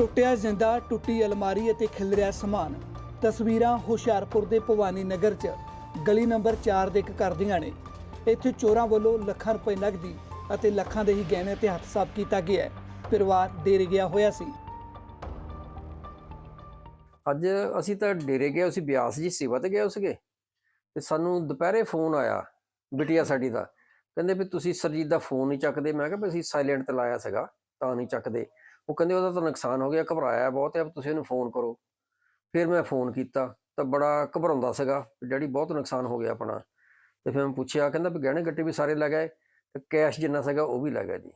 ਟੁੱਟਿਆ ਜਿੰਦਾ, ਟੁੱਟੀ ਅਲਮਾਰੀ ਅਤੇ ਖਿਲਰਿਆ ਸਮਾਨ। ਤਸਵੀਰਾਂ ਹੁਸ਼ਿਆਰਪੁਰ ਦੇ ਭਵਾਨੀ ਨਗਰ 'ਚ, ਗਲੀ ਨੰਬਰ 4 ਦੇ ਇੱਕ ਘਰ ਦੀਆਂ ਨੇ। ਇੱਥੇ ਚੋਰਾਂ ਵੱਲੋਂ ਲੱਖਾਂ ਰੁਪਏ ਨਕਦੀ ਅਤੇ ਲੱਖਾਂ ਦੇ ਹੀ ਗਹਿਣੇ ਤੇ ਹੱਥ ਸਾਫ਼ ਕੀਤਾ ਗਿਆ ਹੈ। ਪਰਿਵਾਰ ਡੇਰੇ ਗਿਆ ਹੋਇਆ ਸੀ। ਅੱਜ ਅਸੀਂ ਤਾਂ ਡੇਰੇ ਗਏ, ਅਸੀਂ ਬਿਆਸ ਜੀ ਸੇਵਾ ਤੇ ਗਏ ਸੀਗੇ। ਤੇ ਸਾਨੂੰ ਦੁਪਹਿਰੇ ਫੋਨ ਆਇਆ, ਬਿਟਿਆ ਸਾਡੀ ਦਾ। ਕਹਿੰਦੇ ਵੀ ਤੁਸੀਂ ਸਰਜੀਤ ਦਾ ਫੋਨ ਨਹੀਂ ਚੱਕਦੇ। ਮੈਂ ਕਿਹਾ ਵੀ ਅਸੀਂ ਸਾਇਲੈਂਟ ਤੇ ਲਾਇਆ ਸੀਗਾ, ਤਾਂ ਨਹੀਂ ਚੱਕਦੇ। ਉਹ ਕਹਿੰਦੇ ਉਹਦਾ ਤਾਂ ਨੁਕਸਾਨ ਹੋ ਗਿਆ, ਘਬਰਾਇਆ ਬਹੁਤ ਹੈ, ਤੁਸੀਂ ਉਹਨੂੰ ਫੋਨ ਕਰੋ। ਫਿਰ ਮੈਂ ਫੋਨ ਕੀਤਾ, ਤਾਂ ਬੜਾ ਘਬਰਾਉਂਦਾ ਸੀਗਾ ਵੀ ਡੈਡੀ ਬਹੁਤ ਨੁਕਸਾਨ ਹੋ ਗਿਆ ਆਪਣਾ। ਤੇ ਫਿਰ ਮੈਂ ਪੁੱਛਿਆ, ਕਹਿੰਦਾ ਵੀ ਗਹਿਣੇ ਗੱਟੇ ਵੀ ਸਾਰੇ ਲੈ ਗਏ, ਤੇ ਕੈਸ਼ ਜਿੰਨਾ ਸੀਗਾ ਉਹ ਵੀ ਲੈ ਗਿਆ ਜੀ।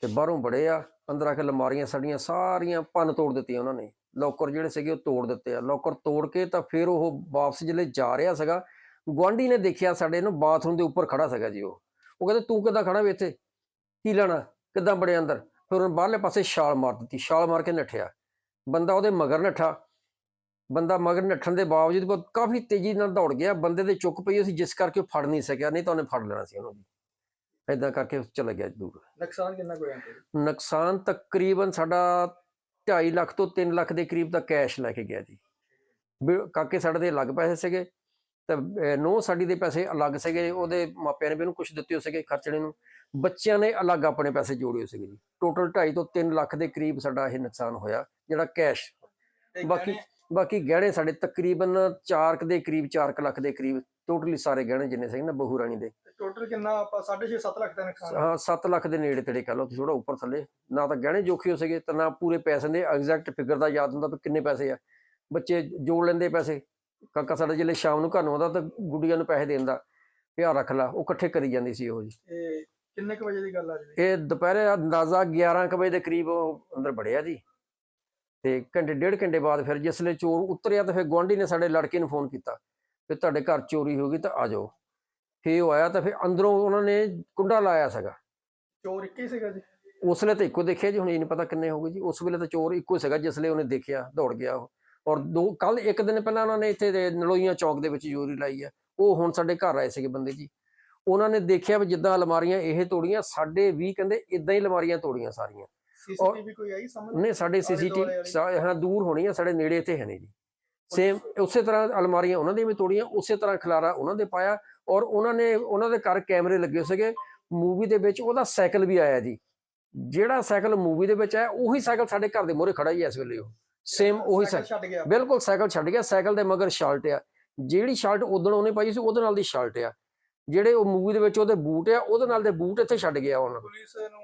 ਤੇ ਬਾਹਰੋਂ ਬੜੇ ਆ ਅੰਦਰ ਆ ਕੇ ਲਮਾਰੀਆਂ ਸਾਡੀਆਂ ਸਾਰੀਆਂ ਭੰਨ ਤੋੜ ਦਿੱਤੀਆਂ ਉਹਨਾਂ ਨੇ। ਲੋਕਰ ਜਿਹੜੇ ਸੀਗੇ ਉਹ ਤੋੜ ਦਿੱਤੇ ਆ। ਲੋਕਰ ਤੋੜ ਕੇ ਤਾਂ ਫਿਰ ਉਹ ਵਾਪਸ ਜਿਹੜੇ ਜਾ ਰਿਹਾ ਸੀਗਾ, ਗੁਆਂਢੀ ਨੇ ਦੇਖਿਆ ਸਾਡੇ ਨੂੰ ਬਾਥਰੂਮ ਦੇ ਉੱਪਰ ਖੜਾ ਸੀਗਾ ਜੀ ਉਹ। ਉਹ ਕਹਿੰਦੇ, ਤੂੰ ਕਿੱਦਾਂ ਖੜਾ ਵੇ ਇੱਥੇ? ਕੀ ਲੈਣਾ? ਕਿੱਦਾਂ ਬੜੇ ਅੰਦਰ? ਫਿਰ ਉਹਨੇ ਬਾਹਰਲੇ ਪਾਸੇ ਛਾਲ ਮਾਰ ਦਿੱਤੀ ਛਾਲ ਮਾਰ ਕੇ ਨੱਠਿਆ। ਬੰਦਾ ਉਹਦੇ ਮਗਰ ਨੱਠਾ। ਬੰਦਾ ਮਗਰ ਨੱਠਣ ਦੇ ਬਾਵਜੂਦ ਉਹ ਕਾਫੀ ਤੇਜ਼ੀ ਨਾਲ ਦੌੜ ਗਿਆ। ਬੰਦੇ ਦੇ ਚੁੱਕ ਪਈ ਸੀ ਜਿਸ ਕਰਕੇ ਉਹ ਫੜ ਨਹੀਂ ਸਕਿਆ ਨਹੀਂ ਤਾਂ ਉਹਨੇ ਫੜ ਲੈਣਾ ਸੀ ਉਹਨੂੰ ਏਦਾਂ ਕਰਕੇ ਉਹ ਚਲਾ ਗਿਆ ਦੂਰ। ਨੁਕਸਾਨ ਕਿੰਨਾ ਹੋਇਆ ਨੁਕਸਾਨ ਤਕਰੀਬਨ ਸਾਡਾ 2.5 ਲੱਖ ਤੋਂ 3 ਲੱਖ ਦੇ ਕਰੀਬ ਦਾ ਕੈਸ਼ ਲੈ ਕੇ ਗਿਆ ਜੀ। ਕਾਕੇ ਸਾਡੇ ਦੇ ਅਲੱਗ ਪੈਸੇ ਸੀਗੇ। ਤੇ ਨੋ ਸਾਡੀ ਦੇ ਪੈਸੇ ਅਲੱਗ ਸੀਗੇ ਉਹਦੇ ਮਾਪਿਆਂ ਨੇ ਵੀ ਉਹਨੂੰ ਕੁਝ ਦਿੱਤੇ ਹੋ ਸੀਗੇ ਖਰਚਣੇ ਨੂੰ। ਬੱਚਿਆਂ ਨੇ ਅਲੱਗ ਆਪਣੇ ਪੈਸੇ ਜੋੜੇ ਹੋ ਸੀਗੇ ਜੀ। ਟੋਟਲ 2.5 ਤੋਂ 3 ਲੱਖ ਦੇ ਕਰੀਬ ਸਾਡਾ ਇਹ ਨੁਕਸਾਨ ਹੋਇਆ ਜਿਹੜਾ ਕੈਸ਼ ਬਾਕੀ ਬਾਕੀ ਗਹਿਣੇ ਸਾਡੇ ਤਕਰੀਬਨ 4 ਦੇ ਕਰੀਬ 4 ਲੱਖ ਦੇ ਕਰੀਬ ਟੋਟਲੀ ਸਾਰੇ ਗਹਿਣੇ ਜਿੰਨੇ ਸੀਗੇ ਨਾ ਬਹੂ ਰਾਣੀ ਦੇ। ਟੋਟਲ ਕਿੰਨਾ ਆਪਾਂ 6.5 7 ਲੱਖ ਦਾ ਨੁਕਸਾਨ ਹਾਂ 7 ਲੱਖ ਦੇ ਨੇੜੇ ਤੇੜੇ ਕਹ ਲਓ ਤੁਸੀਂ ਥੋੜਾ ਉੱਪਰ ਥੱਲੇ। ਨਾ ਤਾਂ ਗਹਿਣੇ ਜੋਖੀ ਹੋ ਸਕੇ ਤੇ ਨਾ ਪੂਰੇ ਪੈਸੇ ਦੇ ਐਗਜ਼ੈਕਟ ਫਿਗਰ ਦਾ ਯਾਦ ਹੁੰਦਾ ਵੀ ਕਿੰਨੇ ਪੈਸੇ ਆ। ਬੱਚੇ ਜੋੜ ਲੈਂਦੇ ਪੈਸੇ ਕਾਕਾ ਸਾਡਾ ਜਿਹੜੇ ਸ਼ਾਮ ਨੂੰ ਘਰ ਨੂੰ ਆਉਂਦਾ ਤਾਂ ਗੁੱਡੀਆਂ ਨੂੰ ਪੈਸੇ ਦੇਣ ਦਾ ਪਿਆਰ ਰੱਖ ਲਾ ਉਹ ਇਕੱਠੇ ਕਰੀ ਜਾਂਦੀ ਸੀ ਉਹ ਜੀ। ਇਹ ਕਿੰਨੇ ਕੁ ਵਜੇ ਦੀ ਗੱਲ ਆ ਜੀ? ਇਹ ਦੁਪਹਿਰੇ ਅੰਦਾਜ਼ਾ 11 ਕੁ ਵਜੇ ਦੇ ਕਰੀਬ ਉਹ ਅੰਦਰ ਵੜਿਆ ਜੀ। ਤੇ ਘੰਟੇ ਡੇਢ ਘੰਟੇ ਬਾਅਦ ਫਿਰ ਜਿਸਲੇ ਚੋਰ ਉਤਰਿਆ ਤਾਂ ਫਿਰ ਗੁਆਂਢੀ ਨੇ ਸਾਡੇ ਲੜਕੇ ਨੂੰ ਫੋਨ ਕੀਤਾ ਕਿ ਤੁਹਾਡੇ ਘਰ ਚੋਰੀ ਹੋ ਗਈ ਤਾਂ ਆ ਜਾਓ। ਫੇ ਉਹ ਆਇਆ ਤਾਂ ਫਿਰ ਅੰਦਰੋਂ ਉਹਨਾਂ ਨੇ ਕੁੰਡਾ ਲਾਇਆ ਸੀਗਾ। ਚੋਰ ਇੱਕ ਹੀ ਸੀਗਾ ਜੀ? ਉਸ ਵੇਲੇ ਤਾਂ ਇੱਕੋ ਦੇਖਿਆ ਜੀ ਹੁਣ ਇਹ ਨਹੀਂ ਪਤਾ ਕਿੰਨੇ ਹੋ ਗਏ ਜੀ। ਉਸ ਵੇਲੇ ਤਾਂ ਚੋਰ ਇੱਕੋ ਸੀਗਾ ਜਿਸ ਵੇਲੇ ਉਹਨੇ ਦੇਖਿਆ ਦੌੜ ਗਿਆ ਉਹ। ਔਰ ਦੋ ਕੱਲ ਇੱਕ ਦਿਨ ਪਹਿਲਾਂ ਉਹਨਾਂ ਨੇ ਇੱਥੇ ਦੇ ਨਲੋਈਆਂ ਚੌਕ ਦੇ ਵਿੱਚ ਚੋਰੀ ਲਾਈ ਹੈ ਉਹ ਹੁਣ ਸਾਡੇ ਘਰ ਆਏ ਸੀਗੇ ਬੰਦੇ ਜੀ। ਉਹਨਾਂ ਨੇ ਦੇਖਿਆ ਵੀ ਜਿੱਦਾਂ ਅਲਮਾਰੀਆਂ ਇਹ ਤੋੜੀਆਂ ਸਾਡੇ ਵੀ ਕਹਿੰਦੇ ਇਦਾਂ ਹੀ ਅਲਮਾਰੀਆਂ ਤੋੜੀਆਂ ਸਾਰੀਆਂ। ਸੀਸੀਟੀਵੀ ਕੋਈ ਆਈ ਸਮਝ ਨਹੀਂ ਸਾਡੇ ਸੀਸੀਟੀਵੀ ਹਾਂ ਦੂਰ ਹੋਣੀ ਆ ਸਾਡੇ ਨੇੜੇ ਇੱਥੇ ਹੈ ਨਹੀਂ ਜੀ। ਸੇਮ ਉਸੇ ਤਰ੍ਹਾਂ ਅਲਮਾਰੀਆਂ ਉਹਨਾਂ ਦੀਆਂ ਵੀ ਤੋੜੀਆਂ ਉਸੇ ਤਰ੍ਹਾਂ ਖਲਾਰਾ ਉਹਨਾਂ ਦੇ ਪਾਇਆ ਔਰ ਉਹਨਾਂ ਨੇ ਉਹਨਾਂ ਦੇ ਘਰ ਕੈਮਰੇ ਲੱਗੇ ਸੀਗੇ। ਮੂਵੀ ਦੇ ਵਿੱਚ ਉਹਦਾ ਸਾਈਕਲ ਵੀ ਆਇਆ ਜੀ। ਜਿਹੜਾ ਸਾਈਕਲ ਮੂਵੀ ਦੇ ਵਿੱਚ ਆਇਆ ਉਹੀ ਸਾਈਕਲ ਸਾਡੇ ਘਰ ਦੇ ਮੂਹਰੇ ਖੜਾ ਹੀ ਹੈ ਇਸ ਵੇਲੇ ਉਹ। ਸੇਮ ਉਹੀ ਸਾਈਕਲ ਛੱਡ ਗਿਆ। ਬਿਲਕੁਲ ਸਾਈਕਲ ਛੱਡ ਗਿਆ ਸਾਈਕਲ ਦੇ ਮਗਰ ਸ਼ਰਟ ਆ। ਜਿਹੜੀ ਸ਼ਰਟ ਉਦੋਂ ਉਹਨੇ ਪਾਈ ਸੀ ਉਹਦੇ ਨਾਲ ਦੀ ਸ਼ਰਟ ਆ। ਜਿਹੜੇ ਉਹ ਮੂਵੀ ਦੇ ਵਿੱਚ ਉਹਦੇ ਬੂਟ ਆ ਉਹਦੇ ਨਾਲ ਦੇ ਬੂਟ ਇੱਥੇ ਛੱਡ ਗਿਆ ਉਹਨਾਂ। ਪੁਲਿਸ ਨੂੰ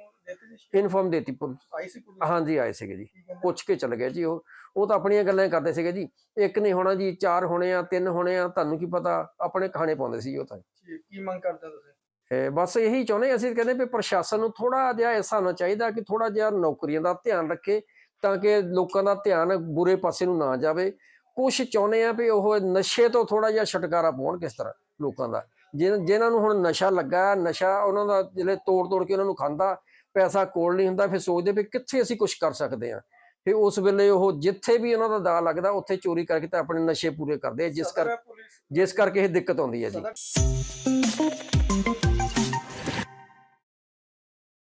ਇਨਫਾਰਮ ਦੇਤੀ ਪੁਲਿਸ ਆਈ ਸੀ ਪੁਲਿਸ? ਹਾਂਜੀ ਆਏ ਸੀਗੇ ਜੀ? ਪੁੱਛ ਕੇ ਚਲੇ ਗਏ ਜੀ ਉਹ। ਉਹ ਤਾਂ ਆਪਣੀਆਂ ਗੱਲਾਂ ਹੀ ਕਰਦੇ ਸੀਗੇ ਜੀ। ਇੱਕ ਨਹੀਂ ਹੋਣਾ ਜੀ ਚਾਰ ਹੋਣੇ ਆ ਤਿੰਨ ਹੋਣੇ ਆ ਤੁਹਾਨੂੰ ਕੀ ਪਤਾ? ਆਪਣੇ ਕਹਾਣੇ ਪਾਉਂਦੇ ਸੀ ਉਹ ਤਾਂ। ਕੀ ਮੰਗ ਕਰਦੇ ਤੁਸੀਂ? ਬਸ ਇਹੀ ਚਾਹੁੰਦੇ ਅਸੀਂ ਕਹਿੰਦੇ ਵੀ ਪ੍ਰਸ਼ਾਸਨ ਨੂੰ ਥੋੜਾ ਜਿਹਾ ਐਸਾ ਹੋਣਾ ਚਾਹੀਦਾ ਕਿ ਥੋੜਾ ਜਿਹਾ ਨੌਕਰੀਆਂ ਦਾ ਧਿਆਨ ਰੱਖੇ। ਤਾਂ ਕਿ ਲੋਕਾਂ ਦਾ ਧਿਆਨ ਬੁਰੇ ਪਾਸੇ ਨੂੰ ਨਾ ਜਾਵੇ। ਕੁਝ ਚਾਹੁੰਦੇ ਆ ਵੀ ਉਹ ਨਸ਼ੇ ਤੋਂ ਥੋੜਾ ਜਿਹਾ ਛੁਟਕਾਰਾ ਪਾਉਣ ਕਿਸ ਤਰ੍ਹਾਂ ਲੋਕਾਂ ਦਾ। ਜਿਨ੍ਹਾਂ ਨੂੰ ਹੁਣ ਨਸ਼ਾ ਲੱਗਾ ਨਸ਼ਾ ਉਹਨਾਂ ਦਾ ਜਿਹੜੇ ਤੋੜ ਤੋੜ ਕੇ ਉਹਨਾਂ ਨੂੰ ਖਾਂਦਾ ਪੈਸਾ ਕੋਲ ਨਹੀਂ ਹੁੰਦਾ ਫਿਰ ਸੋਚਦੇ ਵੀ ਕਿੱਥੇ ਅਸੀਂ ਕੁਝ ਕਰ ਸਕਦੇ ਆ ਫਿਰ ਉਸ ਵੇਲੇ ਉਹ ਜਿੱਥੇ ਵੀ ਉਹਨਾਂ ਦਾ ਦਾ ਲੱਗਦਾ ਉੱਥੇ ਚੋਰੀ ਕਰਕੇ ਤਾਂ ਆਪਣੇ ਨਸ਼ੇ ਪੂਰੇ ਕਰਦੇ ਜਿਸ ਕਰ ਜਿਸ ਕਰਕੇ ਇਹ ਦਿੱਕਤ ਆਉਂਦੀ ਹੈ ਜੀ।